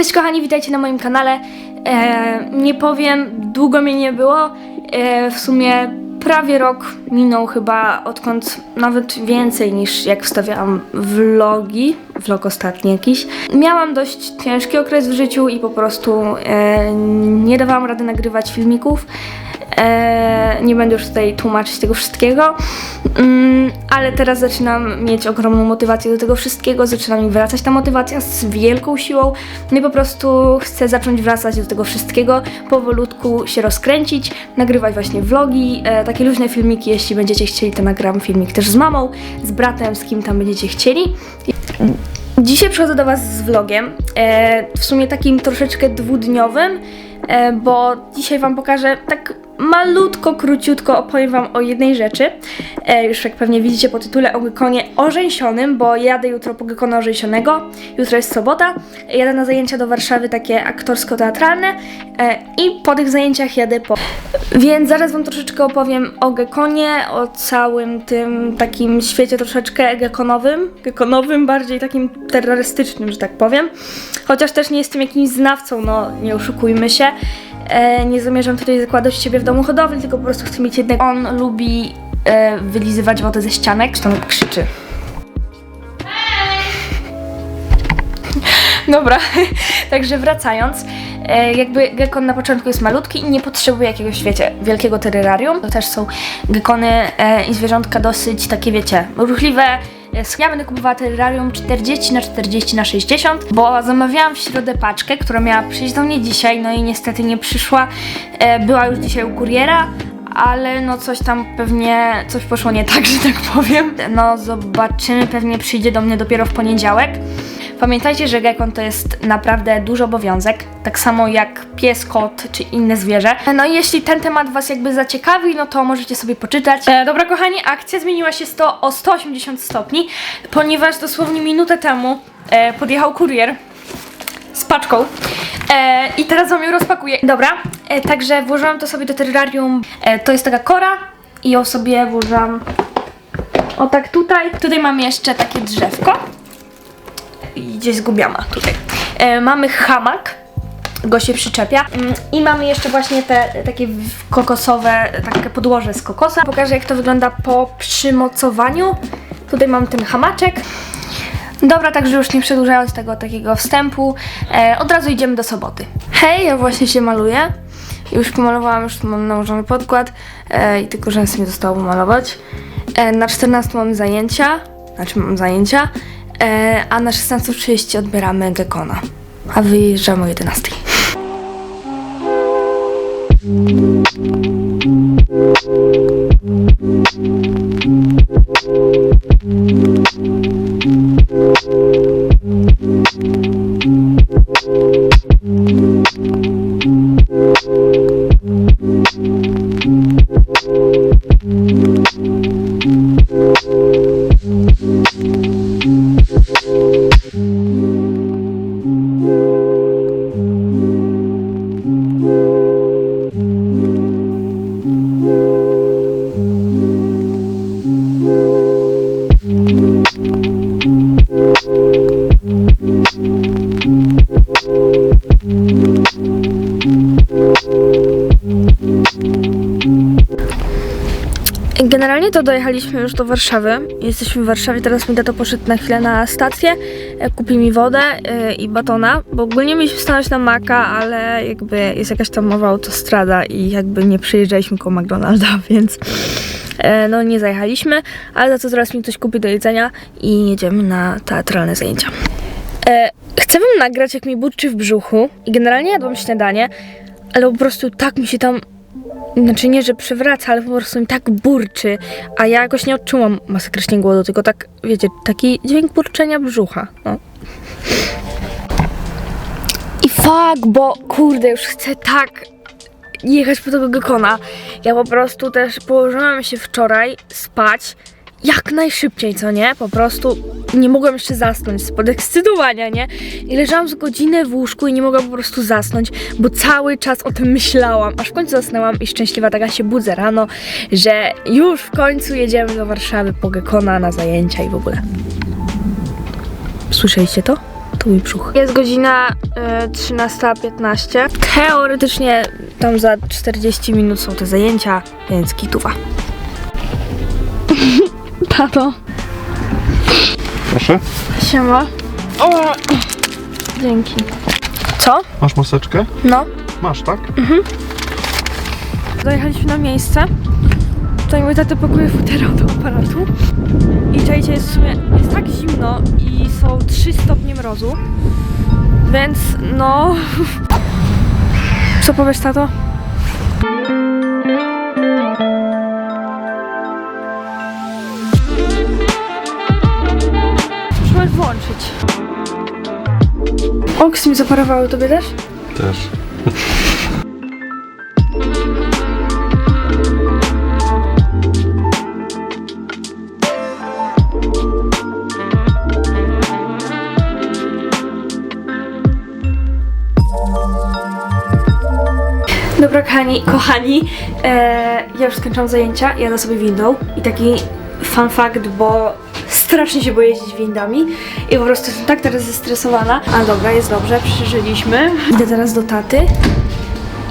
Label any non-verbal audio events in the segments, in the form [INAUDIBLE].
Cześć kochani, witajcie na moim kanale. E, nie powiem, długo mnie nie było. E, w sumie prawie rok minął chyba, odkąd nawet więcej niż jak wstawiałam vlogi, vlog ostatni jakiś. Miałam dość ciężki okres w życiu i po prostu e, nie dawałam rady nagrywać filmików. E, nie będę już tutaj tłumaczyć tego wszystkiego, mm, ale teraz zaczynam mieć ogromną motywację do tego wszystkiego, zaczyna mi wracać ta motywacja z wielką siłą, no i po prostu chcę zacząć wracać do tego wszystkiego, powolutku się rozkręcić, nagrywać właśnie vlogi, e, takie luźne filmiki, jeśli będziecie chcieli, to nagram filmik też z mamą, z bratem, z kim tam będziecie chcieli. Dzisiaj przychodzę do Was z vlogiem, e, w sumie takim troszeczkę dwudniowym, e, bo dzisiaj Wam pokażę tak malutko, króciutko opowiem Wam o jednej rzeczy. E, już jak pewnie widzicie po tytule o Gekonie orzęsionym, bo jadę jutro po Gekona orzęsionego. Jutro jest sobota. Jadę na zajęcia do Warszawy takie aktorsko-teatralne e, i po tych zajęciach jadę po... Więc zaraz Wam troszeczkę opowiem o Gekonie, o całym tym takim świecie troszeczkę gekonowym, gekonowym, bardziej takim terrorystycznym, że tak powiem. Chociaż też nie jestem jakimś znawcą, no nie oszukujmy się. E, nie zamierzam tutaj zakładać siebie w domu hodowli, tylko po prostu chcę mieć jednego. On lubi e, wylizywać wodę ze ścianek, czy tam krzyczy. [LAUGHS] Dobra, [LAUGHS] także wracając, e, jakby gekon na początku jest malutki i nie potrzebuje jakiegoś, wiecie, wielkiego terrarium. To też są gekony e, i zwierzątka dosyć takie, wiecie, ruchliwe. Ja będę kupowała terrarium 40 na 40 na 60, bo zamawiałam w środę paczkę, która miała przyjść do mnie dzisiaj, no i niestety nie przyszła. E, Była już dzisiaj u kuriera, ale no coś tam pewnie, coś poszło nie tak, [LAUGHS] że tak powiem. No zobaczymy, pewnie przyjdzie do mnie dopiero w poniedziałek. Pamiętajcie, że gekon to jest naprawdę duży obowiązek, tak samo jak pies, kot czy inne zwierzę. No i jeśli ten temat Was jakby zaciekawi, no to możecie sobie poczytać. E, dobra kochani, akcja zmieniła się 100, o 180 stopni, ponieważ dosłownie minutę temu e, podjechał kurier z paczką. E, I teraz wam ją rozpakuję. Dobra, e, także włożyłam to sobie do terrarium. E, to jest taka kora i ją sobie włożyłam o tak tutaj. Tutaj mamy jeszcze takie drzewko. Gdzieś zgubiłam a, tutaj. E, mamy hamak. Go się przyczepia. Mm, I mamy jeszcze właśnie te takie kokosowe, takie podłoże z kokosa. Pokażę jak to wygląda po przymocowaniu. Tutaj mam ten hamaczek. Dobra, także już nie przedłużając tego takiego wstępu, e, od razu idziemy do soboty. Hej, ja właśnie się maluję. Już pomalowałam, już mam nałożony podkład e, i tylko rzęsy mi zostało pomalować. E, na 14 mamy zajęcia, znaczy mam zajęcia, e, a na 16.30 odbieramy Gekona, a wyjeżdżamy o 11.00. To dojechaliśmy już do Warszawy. Jesteśmy w Warszawie, teraz mi tato poszedł na chwilę na stację, e, kupi mi wodę e, i batona, bo ogólnie mieliśmy stanąć na Maka, ale jakby jest jakaś tam mowa autostrada i jakby nie przyjeżdżaliśmy koło McDonalda, [LAUGHS] więc e, no nie zajechaliśmy, ale za to zaraz mi ktoś kupi do jedzenia i jedziemy na teatralne zajęcia. Chcę wam nagrać, jak mi burczy w brzuchu i generalnie jadłam śniadanie, ale po prostu tak mi się tam znaczy nie, że przewraca, ale po prostu mi tak burczy, a ja jakoś nie odczułam masakrycznie głodu, tylko tak, wiecie, taki dźwięk burczenia brzucha, no. I fuck, bo kurde, już chcę tak jechać po tego gekona. Ja po prostu też położyłam się wczoraj spać jak najszybciej, co nie? Po prostu nie mogłam jeszcze zasnąć z podekscytowania, nie? I leżałam z godzinę w łóżku i nie mogłam po prostu zasnąć, bo cały czas o tym myślałam. Aż w końcu zasnęłam i szczęśliwa taka się budzę rano, że już w końcu jedziemy do Warszawy po gekona na zajęcia i w ogóle. Słyszeliście to? to mój brzuch. Jest godzina y, 13.15. Teoretycznie tam za 40 minut są te zajęcia, więc kituwa. Tato. Proszę. Siema. O, dzięki. Co? Masz maseczkę? No. Masz, tak? Dojechaliśmy na miejsce. Tutaj mój tata pakuje futera do aparatu. I czajcie, jest w sumie jest tak zimno i są 3 stopnie mrozu. Więc no... [LAUGHS] Co powiesz, tato? Oks mi zaparowały, tobie też? Też. Dobra, kochani, kochani, e, ja już skończyłam zajęcia, jadę sobie windą i taki fun fact, bo strasznie się boję jeździć windami i po prostu jestem tak teraz zestresowana. Ale dobra, jest dobrze, przeżyliśmy. Idę teraz do taty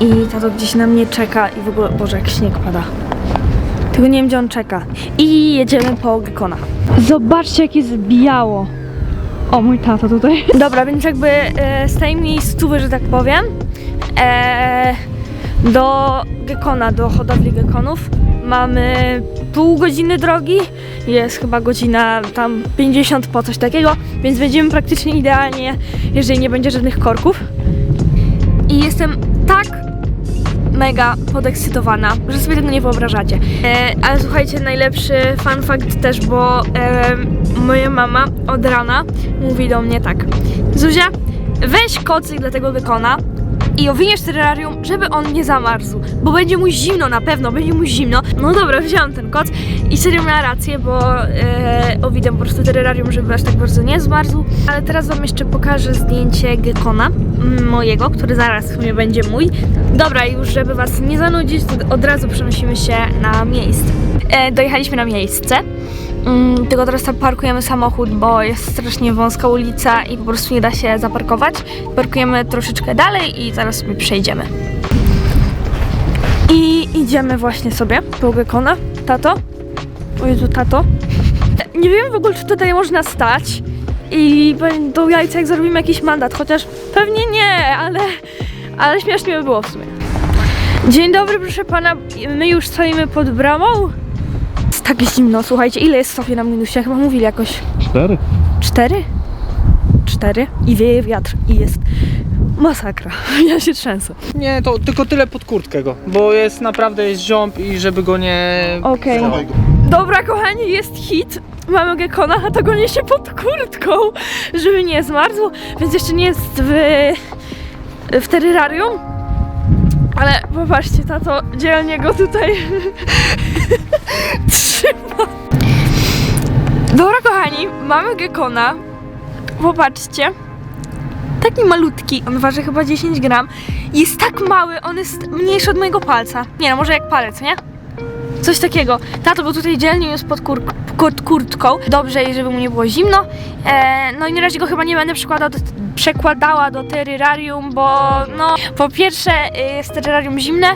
i tato gdzieś na mnie czeka i w ogóle, Boże, jak śnieg pada. Tylko nie wiem, gdzie on czeka. I jedziemy po Gekona. Zobaczcie, jak jest biało. O, mój tato tutaj. Dobra, więc jakby e, z tej miejscowy, że tak powiem, e, do Gekona, do hodowli Gekonów mamy pół godziny drogi. Jest chyba godzina tam 50 po coś takiego, więc będziemy praktycznie idealnie, jeżeli nie będzie żadnych korków. I jestem tak mega podekscytowana, że sobie tego nie wyobrażacie. E, ale słuchajcie, najlepszy fun fact też, bo e, moja mama od rana mówi do mnie tak Zuzia, weź kocyk dla tego wykona i owiniesz terrarium, żeby on nie zamarzł, bo będzie mu zimno na pewno, będzie mu zimno. No dobra, wziąłem ten koc i serio miała rację, bo e, po prostu terrarium, żeby aż tak bardzo nie zmarzł. Ale teraz wam jeszcze pokażę zdjęcie gekona mm, mojego, który zaraz w sumie będzie mój. Dobra, już żeby was nie zanudzić, to od razu przenosimy się na miejsce. E, dojechaliśmy na miejsce. Mm, tylko teraz tam parkujemy samochód, bo jest strasznie wąska ulica i po prostu nie da się zaparkować. Parkujemy troszeczkę dalej i zaraz sobie przejdziemy. I idziemy właśnie sobie po Gekona. Tato? O Jezu, tato. Nie wiem w ogóle, czy tutaj można stać i będą jajca, jak zrobimy jakiś mandat, chociaż pewnie nie, ale, ale śmiesznie by było w sumie. Dzień dobry, proszę pana. My już stoimy pod bramą. Jest tak zimno, słuchajcie, ile jest stopni na minusie? Chyba mówili jakoś Cztery. cztery? Cztery? I wieje wiatr i jest masakra. [LAUGHS] Ja się trzęsę. Nie, to tylko tyle pod kurtkę go, bo jest naprawdę jest ziąb i żeby go nie... Okej. Dawaj go. Dobra, kochani, jest hit. Mamy gekona, a to go niesie pod kurtką, [LAUGHS] żeby nie zmarzł, więc jeszcze nie jest w, w terrarium. Ale popatrzcie, tato dzielnie go tutaj [LAUGHS] trzyma. Dobra, kochani, mamy gekona. Popatrzcie. Taki malutki, on waży chyba 10 gram. Jest tak mały, on jest mniejszy od mojego palca. Nie no, może jak palec, nie? Coś takiego. Tato, bo tutaj dzielnie jest pod, kur pod kurtką. Dobrze, żeby mu nie było zimno. E, no i na razie go chyba nie będę do, przekładała do terrarium, bo no po pierwsze y, jest terrarium zimne,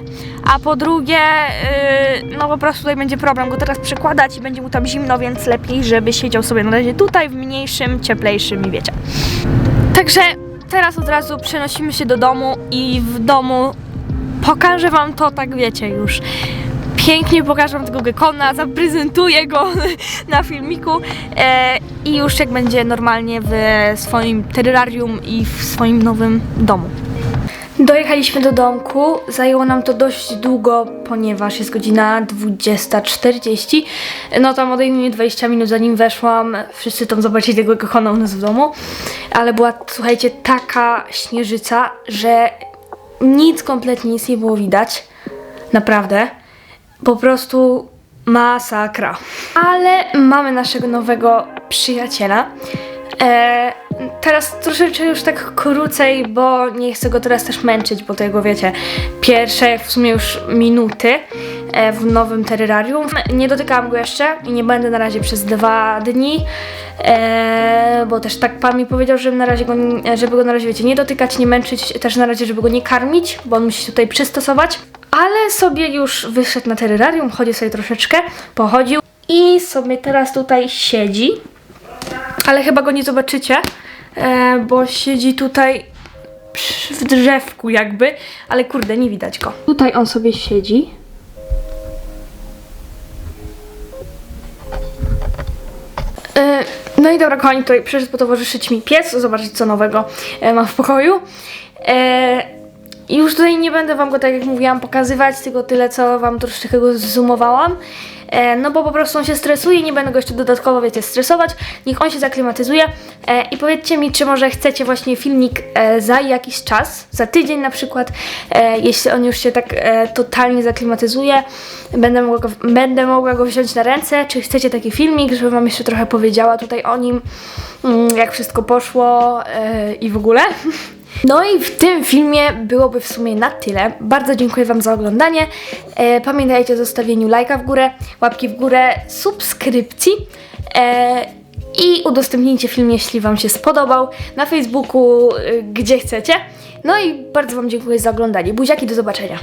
a po drugie y, no po prostu tutaj będzie problem go teraz przekładać i będzie mu tam zimno, więc lepiej, żeby siedział sobie na razie tutaj w mniejszym, cieplejszym i wiecie. Także teraz od razu przenosimy się do domu i w domu pokażę wam to, tak wiecie już. Pięknie pokażę tego gekona, zaprezentuję go [LAUGHS] na filmiku e, i już jak będzie normalnie w swoim terrarium i w swoim nowym domu. Dojechaliśmy do domku. Zajęło nam to dość długo, ponieważ jest godzina 20.40. No tam odejmie mnie 20 minut zanim weszłam. Wszyscy tam zobaczyli tego gekona u nas w domu. Ale była, słuchajcie, taka śnieżyca, że nic, kompletnie nic nie było widać. Naprawdę. Po prostu masakra. Ale mamy naszego nowego przyjaciela. E, teraz troszeczkę już tak krócej, bo nie chcę go teraz też męczyć, bo to jego wiecie, pierwsze w sumie już minuty. e, w nowym terrarium. Nie dotykałam go jeszcze i nie będę na razie przez dwa dni, e, bo też tak pan mi powiedział, żeby na razie go, żeby go na razie, wiecie, nie dotykać, nie męczyć, też na razie, żeby go nie karmić, bo on musi się tutaj przystosować. Ale sobie już wyszedł na terrarium, chodzi sobie troszeczkę, pochodził i sobie teraz tutaj siedzi. Ale chyba go nie zobaczycie, e, bo siedzi tutaj w drzewku jakby, ale kurde, nie widać go. Tutaj on sobie siedzi. E, No i dobra, kochani, tutaj przyszedł potowarzyszyć mi pies, zobaczyć co nowego e, mam w pokoju. I już tutaj nie będę wam go, tak jak mówiłam, pokazywać, tylko tyle, co wam troszeczkę go zoomowałam. E, no bo po prostu on się stresuje, nie będę go jeszcze dodatkowo, wiecie, stresować. Niech on się zaklimatyzuje. E, I powiedzcie mi, czy może chcecie właśnie filmik e, za jakiś czas, za tydzień na przykład, e, jeśli on już się tak e, totalnie zaklimatyzuje, będę mogła, go, będę mogła go wziąć na ręce. Czy chcecie taki filmik, żebym wam jeszcze trochę powiedziała tutaj o nim, mm, jak wszystko poszło e, i w ogóle. [LAUGHS] No i w tym filmie byłoby w sumie na tyle. Bardzo dziękuję Wam za oglądanie. E, pamiętajcie o zostawieniu lajka w górę, łapki w górę, subskrypcji e, i udostępnijcie film, jeśli Wam się spodobał na Facebooku, e, gdzie chcecie. No i bardzo Wam dziękuję za oglądanie. Buziaki, do zobaczenia.